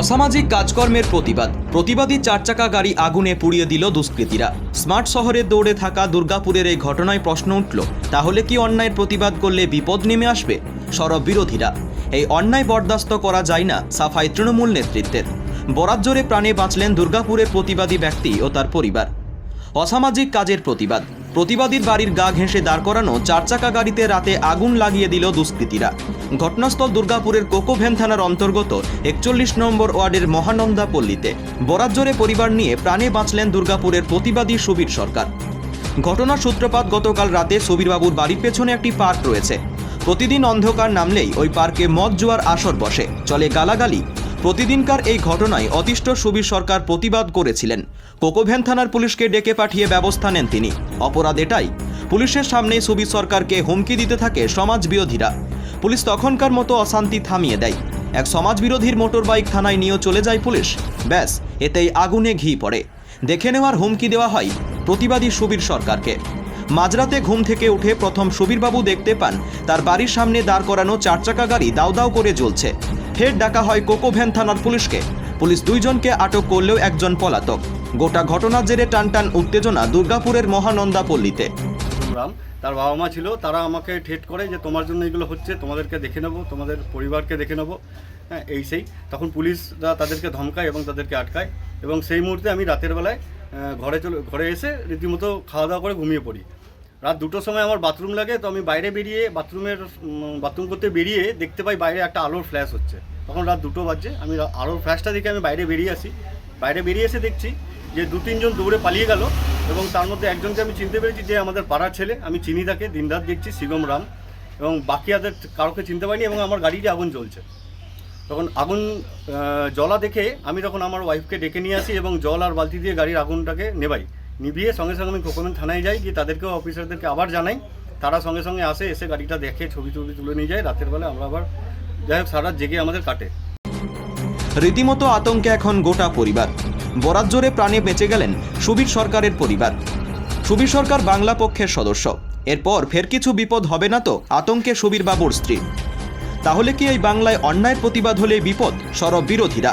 অসামাজিক কাজকর্মের প্রতিবাদ। প্রতিবাদী চার চাকা গাড়ি আগুনে পুড়িয়ে দিল দুষ্কৃতীরা। স্মার্ট শহরে দৌড়ে থাকা দুর্গাপুরের এই ঘটনায় প্রশ্ন উঠল, তাহলে কি অন্যায়ের প্রতিবাদ করলে বিপদ নেমে আসবে? সরব বিরোধীরা, এই অন্যায় বরদাস্ত করা যায় না, সাফাই তৃণমূল নেতৃত্বের। বরাত জোরে প্রাণে বাঁচলেন দুর্গাপুরের প্রতিবাদী ব্যক্তি ও তার পরিবার। অসামাজিক কাজের প্রতিবাদ প্রতিবাদীর বাড়ির গা ঘেঁষে দাঁড় করানো চার চাকা গাড়িতে রাতে আগুন লাগিয়ে দিল দুষ্কৃতীরা। ঘটনাস্থল দুর্গাপুরের কোকোভেন থানার অন্তর্গত একচল্লিশ নম্বর ওয়ার্ডের মহানন্দা পল্লীতে। বরাজ্জোরে পরিবার নিয়ে প্রাণে বাঁচলেন দুর্গাপুরের প্রতিবাদী সুবীর সরকার। ঘটনার সূত্রপাত গতকাল রাতে সুবীরবাবুর বাড়ির পেছনে একটি পার্ক রয়েছে। প্রতিদিন অন্ধকার নামলেই ওই পার্কে মদ জোয়ার আসর বসে, চলে গালাগালি প্রতিদিনকার এই ঘটনায় অতিষ্ঠ সুবীর সরকার প্রতিবাদ করেছিলেন। কোকোভ্যান থানার পুলিশকে ডেকে পাঠিয়ে ব্যবস্থা নেন তিনি। অপরাধ এটাই, পুলিশের সামনেই সুবীর সরকারকে হুমকি দিতে থাকে সমাজ বিরোধীরা পুলিশ তখনকার মতো অশান্তি থামিয়ে দেয়। এক সমাজবিরোধীর মোটরবাইক থানায় নিয়েও চলে যায় পুলিশ। ব্যাস, এতেই আগুনে ঘি পড়ে। দেখে নেওয়ার হুমকি দেওয়া হয় প্রতিবাদী সুবীর সরকারকে। মাঝরাতে ঘুম থেকে উঠে প্রথম সুবীরবাবু দেখতে পান, তার বাড়ির সামনে দাঁড় করানো চার চাকা গাড়ি দাউ দাউ করে জ্বলছে। ফের ডাকা হয় কোকোভ্যান থানার পুলিশকে। পুলিশ দুইজনকে আটক করলেও একজন পলাতক। গোটা ঘটনার জেরে টানটান উত্তেজনা দুর্গাপুরের মহানন্দা পল্লীতে তার বাবা মা ছিল, তারা আমাকে ঠেট করে যে তোমার জন্য এগুলো হচ্ছে, তোমাদেরকে দেখে নেব, তোমাদের পরিবারকে দেখে নেব। হ্যাঁ এই সেই। তখন পুলিশরা তাদেরকে ধমকায় এবং তাদেরকে আটকায়। এবং সেই মুহূর্তে আমি রাতের বেলায় ঘরে চলে, ঘরে এসে রীতিমতো খাওয়া দাওয়া করে ঘুমিয়ে পড়ি। রাত দুটোর সময় আমার বাথরুম লাগে, তো আমি বাইরে বেরিয়ে বাথরুমের বাথরুম করতে বেরিয়ে দেখতে পাই বাইরে একটা আলোর ফ্ল্যাশ হচ্ছে। তখন রাত দুটো বাজছে, আমি আলোর ফ্ল্যাশটা দেখে আমি বাইরে বেরিয়ে আসি। বাইরে বেরিয়ে এসে দেখছি যে দু তিনজন দৌড়ে পালিয়ে গেল এবং তার মধ্যে একজনকে আমি চিনতে পেরেছি যে আমাদের পাড়ার ছেলে। আমি চিনি তাকে, দিনরাত দেখছি শিগম রাম। এবং বাকি আদের কাউকে চিনতে পারিনি এবং আমার গাড়িতে আগুন জ্বলছে। তখন আগুন জ্বলা দেখে আমি তখন আমার ওয়াইফকে ডেকে নিয়ে আসি এবং জল আর বালতি দিয়ে গাড়ির আগুনটাকে নেবাই নিভিয়ে সঙ্গে সঙ্গে আমি কোকোমেন থানায় যাই গিয়ে তাদেরকেও অফিসারদেরকে আবার জানাই। তারা সঙ্গে সঙ্গে আসে এসে গাড়িটা দেখে ছবি টবি তুলে নিয়ে যায়। রাতের বেলা আমরা আবার যাই হোক সারা জেগে আমাদের কাটে। রীতিমতো আতঙ্কে এখন গোটা পরিবার। বরাত জোরে প্রাণে বেঁচে গেলেন সুবীর সরকারের পরিবার। সুবীর সরকার বাংলা পক্ষের সদস্য। এরপর ফের কিছু বিপদ হবে না তো আতঙ্কে সুবীর বাবুর স্ত্রী। তাহলে কি এই বাংলায় অন্যায়ের প্রতিবাদ হলে বিপদ সরব বিরোধীরা?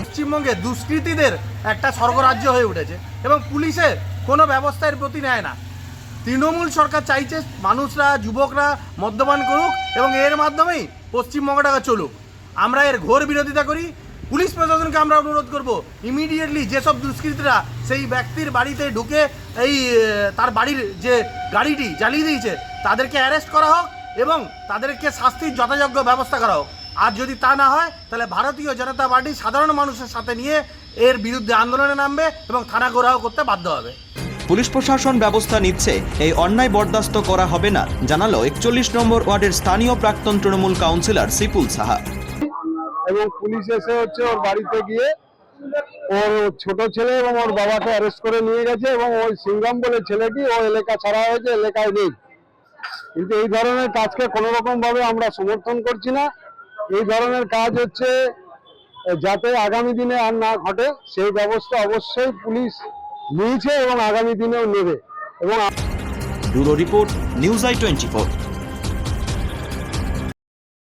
পশ্চিমবঙ্গে দুষ্কৃতীদের একটা স্বর্গরাজ্য হয়ে উঠেছে। এবং পুলিশের কোনো ব্যবস্থা এর প্রতি নেয় না। তৃণমূল সরকার চাইছে মানুষরা, যুবকরা মদ্যপান করুক এবং এর মাধ্যমেই পশ্চিমবঙ্গটাকে চলুক। আমরা এর ঘোর বিরোধিতা করি। পুলিশ প্রশাসনকে আমরা অনুরোধ করব ইমিডিয়েটলি যেসব দুষ্কৃতীরা সেই ব্যক্তির বাড়িতে ঢুকে এই তার বাড়ির যে গাড়িটি জ্বালিয়ে দিয়েছে, তাদেরকে অ্যারেস্ট করা হোক এবং তাদেরকে শাস্তির যথাযোগ্য ব্যবস্থা করা হোক। আর যদি তা না হয় তাহলে ভারতীয় জনতা পার্টি সাধারণ মানুষের সাথে নিয়ে এর বিরুদ্ধে আন্দোলনে নামবে এবং থানা ঘোরাও করতে বাধ্য হবে। পুলিশ প্রশাসন ব্যবস্থা নিচ্ছে। এই অন্যায় বরদাস্ত করা হবে না জানালো একচল্লিশ নম্বর ওয়ার্ডের স্থানীয় প্রাক্তন তৃণমূল কাউন্সিলর সিপুল সাহা। এবং পুলিশ এসে হচ্ছে ওর বাড়িতে গিয়ে ওর ছোট ছেলে এবং ওর বাবাকে অ্যারেস্ট করে নিয়ে গেছে এবং ওই সিংরাম বলে ছেলেটি ও এলাকা ছাড়া হয়েছে এলাকায় নেই। কিন্তু এই ধরনের কাজকে কোনো রকম ভাবে আমরা সমর্থন করছি না। এই ধরনের কাজ হচ্ছে, যাতে আগামী দিনে আর না ঘটে, সেই ব্যবস্থা অবশ্যই পুলিশ নিয়েছে এবং আগামী দিনেও নেবে। এবং bureau report, news I twenty four.